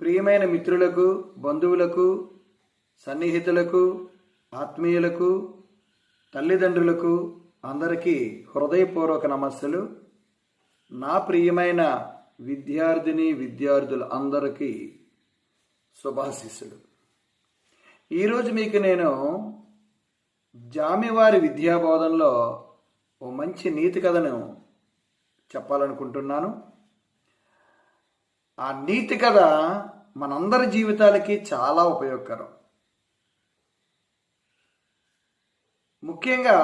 ప్రియమైన మిత్రులకు బంధువులకు సన్నిహితులకు ఆత్మీయులకు తల్లిదండ్రులకు అందరికీ హృదయపూర్వక నమస్సులు. నా ప్రియమైన విద్యార్థిని విద్యార్థులు అందరికీ శుభాశిస్సులు. ఈరోజు మీకు నేను జామివారి విద్యాబోధనలో ఓ మంచి నీతి కథను చెప్పాలనుకుంటున్నాను. ఆ నీతి కథ మనందరి జీవితాలకి చాలా ఉపయోగకరం. ముఖ్యంగా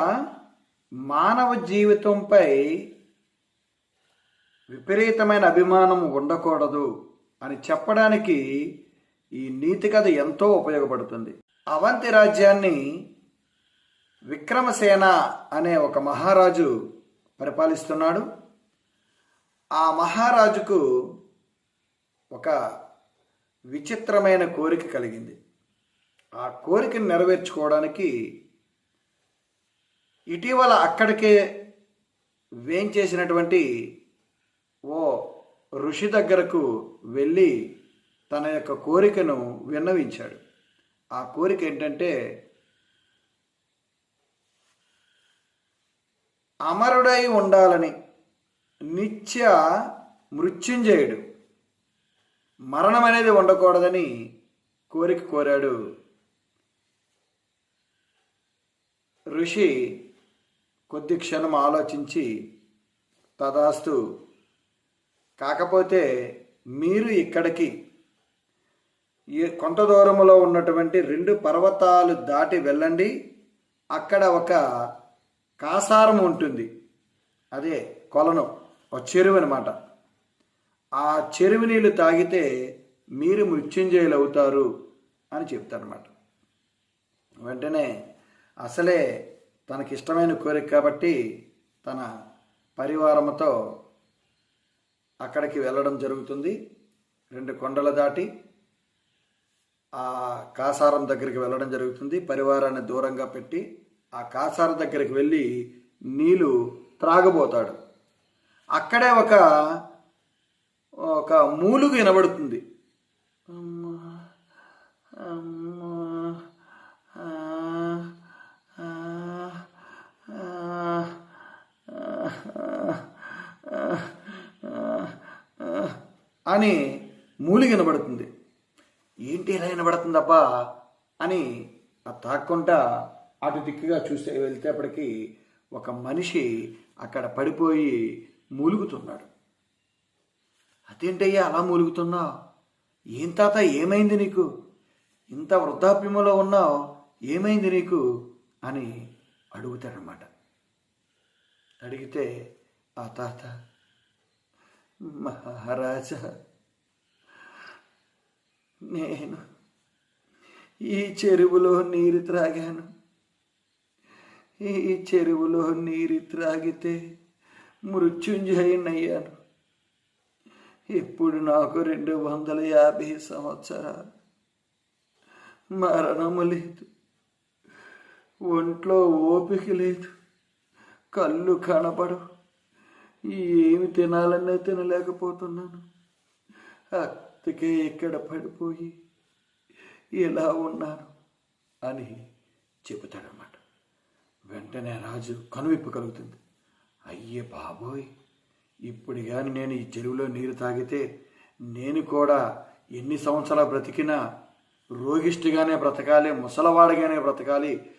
మానవ జీవితంపై విపరీతమైన అభిమానం ఉండకూడదు అని చెప్పడానికి ఈ నీతి కథ ఎంతో ఉపయోగపడుతుంది. అవంతి రాజ్యాన్ని విక్రమసేన అనే ఒక మహారాజు పరిపాలిస్తున్నాడు. ఆ మహారాజుకు ఒక విచిత్రమైన కోరిక కలిగింది. ఆ కోరికను నెరవేర్చుకోవడానికి ఇటీవల అక్కడికే వేంచేసినటువంటి ఓ ఋషి దగ్గరకు వెళ్ళి తన యొక్క కోరికను విన్నవించాడు. ఆ కోరిక ఏంటంటే అమరుడై ఉండాలని నిత్య మృత్యుంజయుడు మరణం అనేది ఉండకూడదని కోరిక కోరాడు ఋషి. కొద్ది క్షణం ఆలోచించి తదాస్తు కాకపోతే మీరు ఇక్కడికి ఈ కొంత దూరంలో ఉన్నటువంటి రెండు పర్వతాలు దాటి వెళ్ళండి. అక్కడ ఒక కాసారం ఉంటుంది. అదే కొలను ఒక చెరువు అనమాట ఆ చెరువు నీళ్ళు తాగితే మీరు మృత్యుంజయులు అవుతారు అని చెప్తారనమాట వెంటనే అసలే తనకిష్టమైన కోరిక కాబట్టి తన పరివారంతో అక్కడికి వెళ్ళడం జరుగుతుంది. రెండు కొండలు దాటి ఆ కాసారం దగ్గరికి వెళ్ళడం జరుగుతుంది. పరివారాన్ని దూరంగా పెట్టి ఆ కాసారం దగ్గరికి వెళ్ళి నీళ్ళు త్రాగబోతాడు. అక్కడే ఒక ఒక మూలుగు వినబడుతుంది. అని మూలి వినబడుతుంది. ఏంటి ఇలా వినబడుతుందబ్బా అని ఆ తాక్కుంటా అటు దిక్కుగా చూస్తే వెళ్తేప్పటికి ఒక మనిషి అక్కడ పడిపోయి మూలుగుతున్నాడు. అదేంటయ్యా అలా మూలుగుతున్నావు ఏం తాత ఏమైంది నీకు? ఇంత వృద్ధాప్యములో ఉన్నావు ఏమైంది నీకు? అని అడుగుతాడనమాట అడిగితే ఆ తాత మహారాజా నేను ఈ చెరువులో నీరు త్రాగాను. ఈ చెరువులో నీరు త్రాగితే మృత్యుంజయునయ్యాను. ఇప్పుడు నాకు రెండు వందల యాభై సంవత్సరాలు. మరణము లేదు. ఒంట్లో ఓపిక లేదు. కళ్ళు కనపడవు ఏమి తినాలన్నా తినలేకపోతున్నాను. అత్తకే ఇక్కడ పడిపోయి ఇలా ఉన్నాను అని చెబుతాడనమాట వెంటనే రాజు కనువిప్పు కలుగుతుంది. అయ్యే బాబోయ్ ఇప్పుడు కానీ నేను ఈ చెరువులో నీరు తాగితే నేను కూడా ఎన్ని సంవత్సరాలు బ్రతికినా రోగిష్టిగానే బ్రతకాలి ముసలవాడిగానే బ్రతకాలి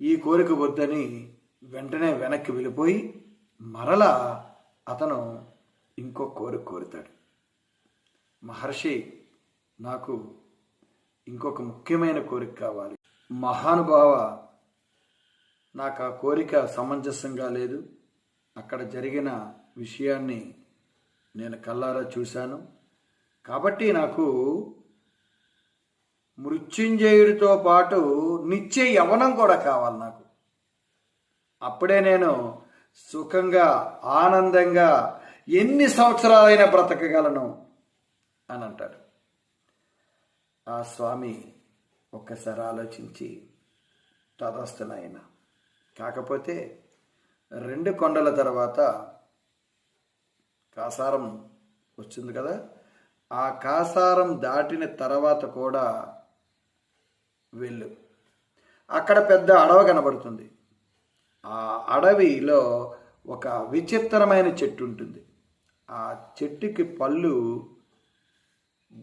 ఈ కోరిక వద్దని వెంటనే వెనక్కి వెళ్ళిపోయి మరలా అతను ఇంకో కోరిక కోరుతాడు. మహర్షి నాకు ఇంకొక ముఖ్యమైన కోరిక కావాలి. మహానుభావ నాకు ఆ కోరిక సమంజసంగా లేదు. అక్కడ జరిగిన విషయాన్ని నేను కల్లారా చూశాను. కాబట్టి నాకు మృత్యుంజయుడితో పాటు నిత్య యవనం కూడా కావాలి నాకు. అప్పుడే నేను సుఖంగా ఆనందంగా ఎన్ని సంవత్సరాలైనా బ్రతకగలను అని అంటాడు. ఆ స్వామి ఒక్కసారి ఆలోచించి తదస్తునాయన కాకపోతే రెండు కొండల తర్వాత కాసారం వచ్చింది కదా. ఆ కాసారం దాటిన తర్వాత కూడా వెళ్ళు. అక్కడ పెద్ద అడవి కనబడుతుంది. ఆ అడవిలో ఒక విచిత్రమైన చెట్టు ఉంటుంది. ఆ చెట్టుకి పళ్ళు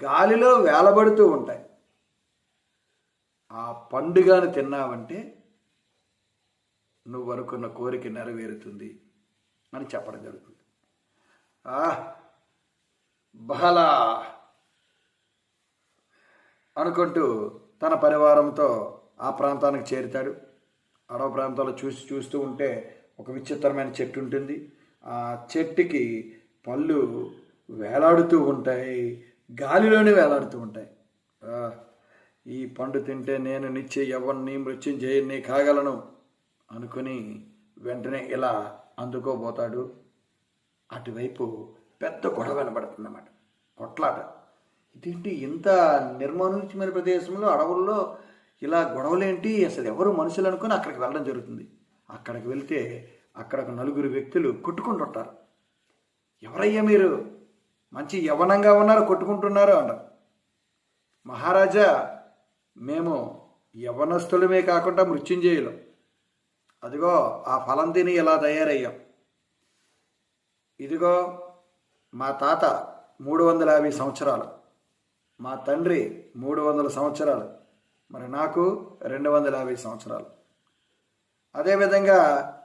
గాలిలో వేలబడుతూ ఉంటాయి. ఆ పండుగను తిన్నావంటే నువ్వు అనుకున్న కోరిక నెరవేరుతుంది అని చెప్పడం జరుగుతుంది. ఆ అనుకుంటూ తన పరివారంతో ఆ ప్రాంతానికి చేరుతాడు. అడవ ప్రాంతాల్లో చూసి చూస్తూ ఉంటే ఒక విచిత్రమైన చెట్టు ఉంటుంది. ఆ చెట్టుకి పళ్ళు వేలాడుతూ ఉంటాయి. గాలిలోనే వేలాడుతూ ఉంటాయి. ఈ పండు తింటే నేను నిత్య ఎవరిని మృత్యం చేయని కాగలను అనుకుని వెంటనే ఇలా అందుకోబోతాడు. అటువైపు పెద్ద గొడవ కనబడుతుందన్నమాట. కొట్లాట. ఇదేంటి ఇంత నిర్మానుష్యమైన ప్రదేశంలో అడవుల్లో ఇలా గొడవలేంటి? అసలు ఎవరు మనుషులు అనుకుని అక్కడికి వెళ్ళడం జరుగుతుంది. అక్కడికి వెళ్తే అక్కడ ఒక నలుగురు వ్యక్తులు కొట్టుకుంటుంటారు ఎవరయ్యా మీరు? మంచి యవనంగా ఉన్నారు కొట్టుకుంటున్నారు అంటారు. మహారాజా మేము యవనస్తులమే కాకుండా మృత్యుంజయులం. అదిగో ఆ ఫలం తిని ఇలా తయారయ్యాం. ఇదిగో మా తాత మూడు వందల యాభై సంవత్సరాలు. మా తండ్రి మూడు వందల సంవత్సరాలు. మరి నాకు రెండు వందల యాభై సంవత్సరాలు. అదేవిధంగా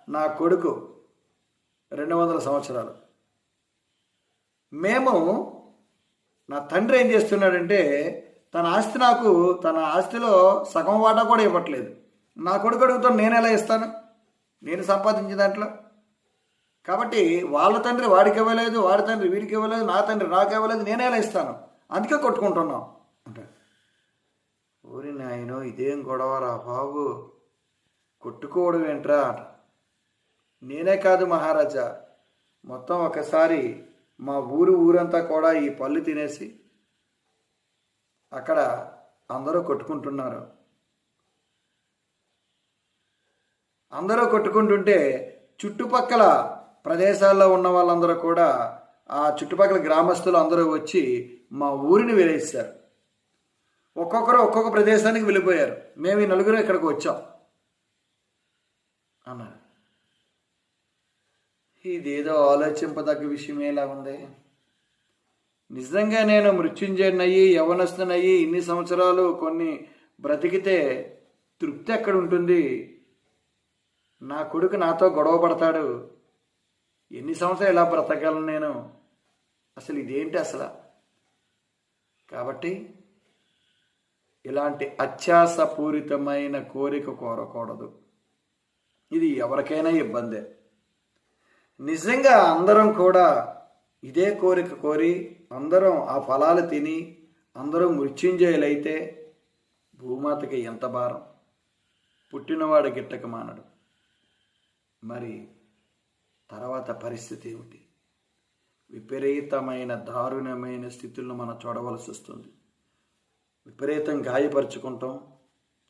నా కొడుకు రెండు వందల సంవత్సరాలు. మేము నా తండ్రి ఏం చేస్తున్నాడంటే తన ఆస్తి నాకు తన ఆస్తిలో సగం వాటా కూడా ఇవ్వట్లేదు. నా కొడుకు అడుగుతో నేను ఎలా ఇస్తాను? నేను సంపాదించిన దాంట్లో కాబట్టి వాళ్ళ తండ్రి వాడికి ఇవ్వలేదు వాడి తండ్రి వీడికి ఇవ్వలేదు నా తండ్రి నాకు ఇవ్వలేదు నేనే ఇస్తాను. అందుకే కొట్టుకుంటున్నాం. అంటే ఊరి నాయనో ఇదేం గొడవరా బాబు? కొట్టుకోవడం ఏంట్రా? నేనే కాదు మహారాజా. మొత్తం ఒకసారి మా ఊరు ఊరంతా కూడా ఈ పళ్ళు తినేసి అక్కడ అందరూ కొట్టుకుంటున్నారు. అందరూ కొట్టుకుంటుంటే చుట్టుపక్కల ప్రదేశాల్లో ఉన్న వాళ్ళందరూ కూడా ఆ చుట్టుపక్కల గ్రామస్తులు అందరూ వచ్చి మా ఊరిని వెలేసారు. ఒక్కొక్కరు ఒక్కొక్క ప్రదేశానికి వెళ్ళిపోయారు. మేము ఈ నలుగురు ఇక్కడికి వచ్చాం. అన్నారు. ఇదేదో ఆలోచింపదగ్గ విషయమేలా ఉంది? నిజంగా నేను మృత్యుంజయునయ్యి యవనస్తునయ్యి ఇన్ని సంవత్సరాలు కొన్ని బ్రతికితే తృప్తి ఎక్కడ ఉంటుంది? నా కొడుకు నాతో గొడవ పడతాడు. ఎన్ని సంవత్సరాలు ఇలా బ్రతకగలను నేను? అసలు ఇదేంటి అసలు? కాబట్టి ఇలాంటి అత్యాసపూరితమైన కోరిక కోరకూడదు. ఇది ఎవరికైనా ఇబ్బందే. నిజంగా అందరం కూడా ఇదే కోరిక కోరి అందరం ఆ ఫలాలు తిని అందరం మృత్యుంజయులైతే భూమాతకి ఎంత భారం? పుట్టినవాడు గిట్టక మానడు. మరి తర్వాత పరిస్థితి ఏమిటి? విపరీతమైన దారుణమైన స్థితులను మనం చూడవలసి వస్తుంది. విపరీతం గాయపరుచుకుంటాం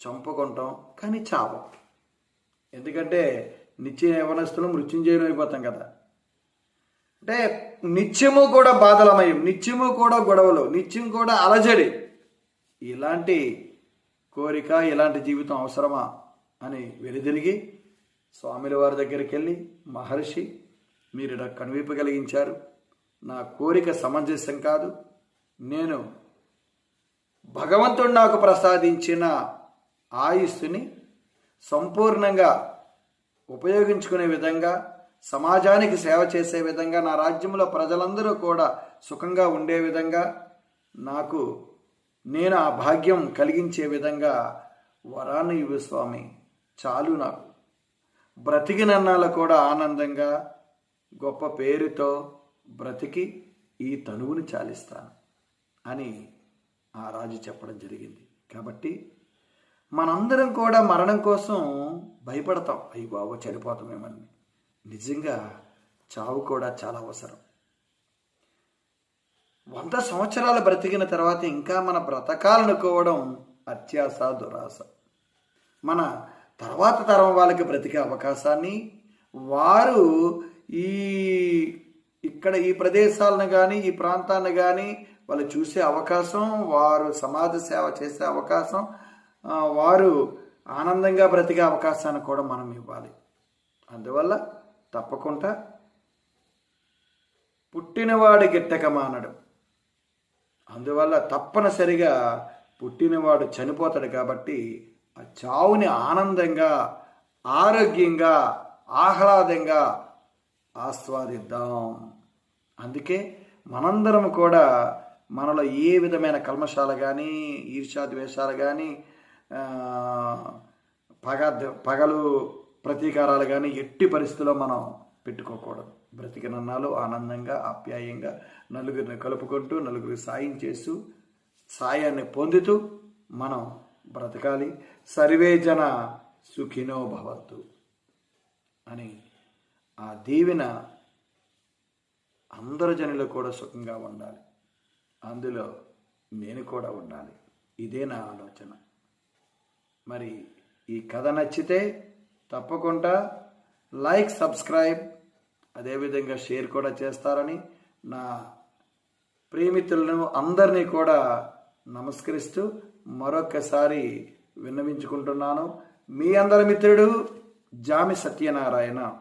చంపుకుంటాం కానీ చావం. ఎందుకంటే నిత్య యవనస్తులు మృత్యుంజయం అయిపోతాం కదా. అంటే నిత్యము కూడా బాధలమయం నిత్యము కూడా గొడవలు నిత్యం కూడా అలజడి. ఇలాంటి కోరిక ఇలాంటి జీవితం అవసరమా అని వెలిదిరిగి స్వామిల వారి దగ్గరికి వెళ్ళి మహర్షి మీరు నాకు కనువిప్పు కలిగించారు నా కోరిక సమంజసం కాదు. నేను భగవంతుడు నాకు ప్రసాదించిన ఆయుస్సుని సంపూర్ణంగా ఉపయోగించుకునే విధంగా సమాజానికి సేవ చేసే విధంగా నా రాజ్యంలో ప్రజలందరూ కూడా సుఖంగా ఉండే విధంగా నాకు నేను ఆ భాగ్యం కలిగించే విధంగా వరాన్ని ఇవ్వు స్వామి. చాలు నాకు. బ్రతికినన్నాళ్ళు కూడా ఆనందంగా గొప్ప పేరుతో బ్రతికి ఈ తనువుని చాలిస్తాను అని ఆ రాజు చెప్పడం జరిగింది. కాబట్టి మనందరం కూడా మరణం కోసం భయపడతాం. అయ్యి బాబు చనిపోతామేమని నిజంగా చావు కూడా చాలా అవసరం. వంద సంవత్సరాలు బ్రతికిన తర్వాత ఇంకా మన బ్రతకాలనుకోవడం అత్యాస దురాశ. మన తర్వాత తరం వాళ్ళకి బ్రతికే అవకాశాన్ని వారు ఈ ఇక్కడ ఈ ప్రదేశాలను కానీ ఈ ప్రాంతాన్ని కానీ వాళ్ళు చూసే అవకాశం వారు సమాజ సేవ చేసే అవకాశం వారు ఆనందంగా బ్రతికే అవకాశాన్ని కూడా మనం ఇవ్వాలి. అందువల్ల తప్పకుండా పుట్టినవాడు గిట్టక మానడు అందువల్ల తప్పనిసరిగా పుట్టినవాడు చనిపోతాడు కాబట్టి ఆ చావుని ఆనందంగా ఆరోగ్యంగా ఆహ్లాదంగా ఆస్వాదిద్దాం. అందుకే మనందరం కూడా మనలో ఏ విధమైన కల్మషాలు కానీ ఈర్ష్యాద్వేషాలు కానీ పగ పగలు ప్రతీకారాలు కానీ ఎట్టి పరిస్థితుల్లో మనం పెట్టుకోకూడదు. బ్రతికినన్నాలు ఆనందంగా ఆప్యాయంగా నలుగురిని కలుపుకుంటూ నలుగురికి సాయం చేస్తూ సాయాన్ని పొందుతూ మనం బ్రతకాలి. సర్వే జన సుఖినో భవత్తు అని ఆ దీవెన అందరు జనులు కూడా సుఖంగా ఉండాలి. అందులో నేను కూడా ఉండాలి. ఇదే నా ఆలోచన. మరి ఈ కథ నచ్చితే తప్పకుండా లైక్ సబ్స్క్రైబ్ అదేవిధంగా షేర్ కూడా చేస్తారని నా ప్రేమితులను అందరినీ కూడా నమస్కరిస్తూ మరొకసారి విన్నవించుకుంటున్నాను. మీ అందరి మిత్రుడు జామి సత్యనారాయణ.